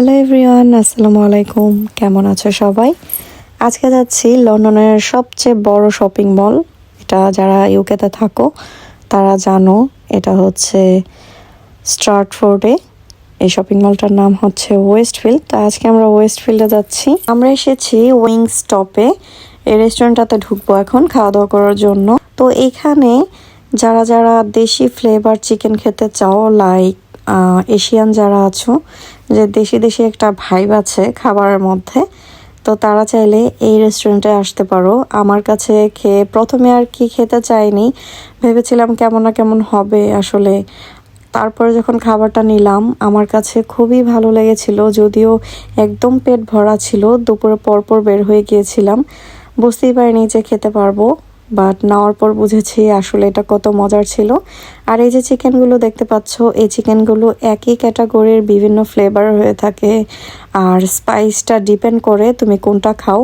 Hello everyone আসসালামু আলাইকুম কেমন আছো সবাই? আজকে যাচ্ছি লন্ডনের সবচেয়ে বড় শপিং মল এটা যারা ইউকেতে থাকো, তারা জানো এটা হচ্ছে স্ট্রাটফোর্ডে এই শপিং মলটার নাম হচ্ছে ওয়েস্টফিল্ড তো আজকে আমরা ওয়েস্টফিল্ডে যাচ্ছি। আমরা এসেছি উইংস টপে এই রেস্টুরেন্টটাতে ঢুকবো এখন খাওয়া দাওয়া করার জন্য। তো এখানে যারা যারা দেশি ফ্লেভার চিকেন খেতে চাও লাইক এশিয়ান যারা আছো, যে দেশি দেশি একটা ভাইব আছে খাবারের মধ্যে, তো তারা চাইলে এই রেস্টুরেন্টে আসতে পারো। আমার কাছে খেয়ে প্রথমে আর কি খেতে চাইনি, ভেবেছিলাম কেমন না কেমন হবে আসলে। তারপরে যখন খাবারটা নিলাম, আমার কাছে খুবই ভালো লেগেছিল, যদিও একদম পেট ভরা ছিল, দুপুরে পরপর বের হয়ে গিয়েছিলাম। বুঝতেই পারিনি যে খেতে পারব। বাট নেওয়ার পর বুঝেছি আসলে এটা কত মজার ছিল। আর এই যে চিকেনগুলো দেখতে পাচ্ছ, এই চিকেনগুলো একই ক্যাটাগরির বিভিন্ন ফ্লেভার হয়ে থাকে। আর স্পাইসটা ডিপেন্ড করে তুমি কোনটা খাও।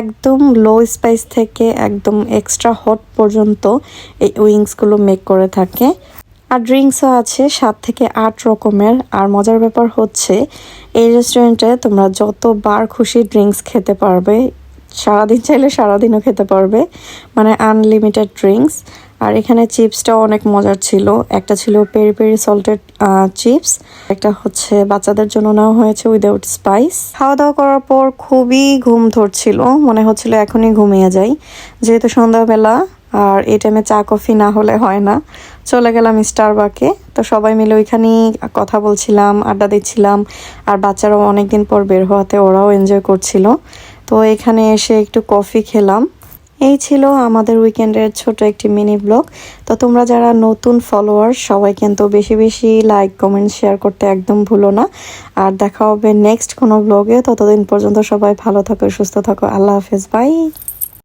একদম লো স্পাইস থেকে একদম এক্সট্রা হট পর্যন্ত এই উইংসগুলো মেক করে থাকে। আর ড্রিঙ্কসও আছে সাত থেকে আট রকমের। আর মজার ব্যাপার হচ্ছে, এই রেস্টুরেন্টে তোমরা যতবার খুশি ড্রিঙ্কস খেতে পারবে সারাদিন চাইলে সারাদিনও খেতে পারবে। মানে আনলিমিটেড ড্রিঙ্কস আর এখানে চিপসটাও অনেক মজার ছিল। একটা ছিল পেরি পেরি সল্টেড চিপস একটা হচ্ছে বাচ্চাদের জন্য নেওয়া হয়েছে উইদাউট স্পাইস খাওয়া দাওয়া করার পর খুবই ঘুম ধরছিল। মনে হচ্ছিল এখনই ঘুমিয়ে যাই। যেহেতু সন্ধ্যাবেলা, আর এই টাইমে চা, কফি না হলে হয় না। চলে গেলাম স্টারবাকে তো সবাই মিলে ওইখানেই কথা বলছিলাম, আড্ডা দিচ্ছিলাম। আর বাচ্চারাও অনেকদিন পর বের হওয়াতে ওরাও এনজয় করছিল। তো এখানে এসে একটু কফি খেলাম। এই ছিল আমাদের উইকেন্ডের ছোট একটি মিনি ব্লগ। তো তোমরা যারা নতুন ফলোয়ার, সবাই কিন্তু বেশি বেশি লাইক, কমেন্ট, শেয়ার করতে একদম ভুলো না। আর দেখা হবে নেক্সট কোনো ব্লগে। ততদিন পর্যন্ত সবাই ভালো থাকো, সুস্থ থাকো। আল্লাহ হাফেজ। বাই।